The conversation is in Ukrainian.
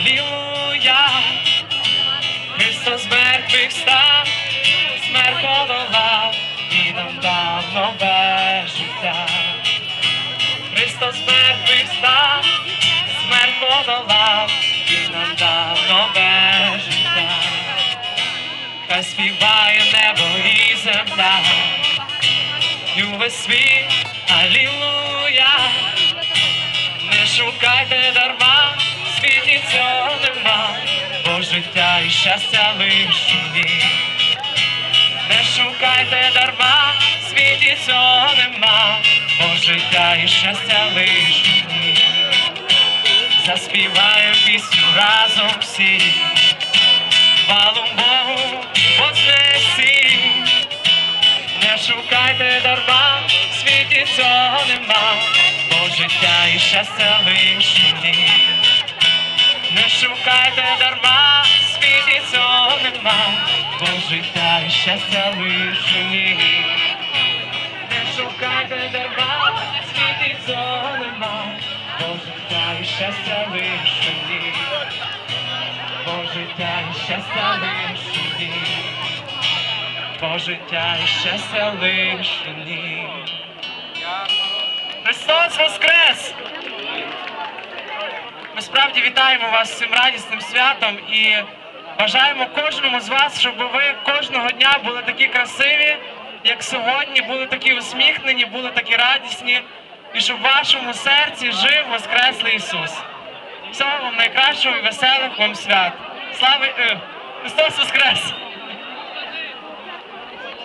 Алілуя, Христос мертвих став, смерть подолав і нам дав нове життя. Христос мертвих став, смерть подолав і нам дав нове життя. Хай співає небо і земля, і увесь світ, алілуя. Не шукайте дарма, світі цього нема, бо життя і щастя у. Не шукайте дарма, світі цього нема, бо життя і щастя ній. Заспіваємо пісню разом всі, хвалу Богу вознесі. Не шукайте дарма, світі цього нема, бо життя і щастя. Не дарма, в світі цього нема, бо життя і щастя лиш у. Не дарма, в світі цього нема, життя і щастя лиш у. Бо і щастя лиш у ній. Бо життя і щастя лиш у ній. Христос Воскрес! Справді вітаємо вас з цим радісним святом і бажаємо кожному з вас, щоб ви кожного дня були такі красиві, як сьогодні, були такі усміхнені, були такі радісні, і щоб в вашому серці жив Воскреслий Ісус. Всього вам найкращого і веселих вам свят. Слава е, Христос Воскрес!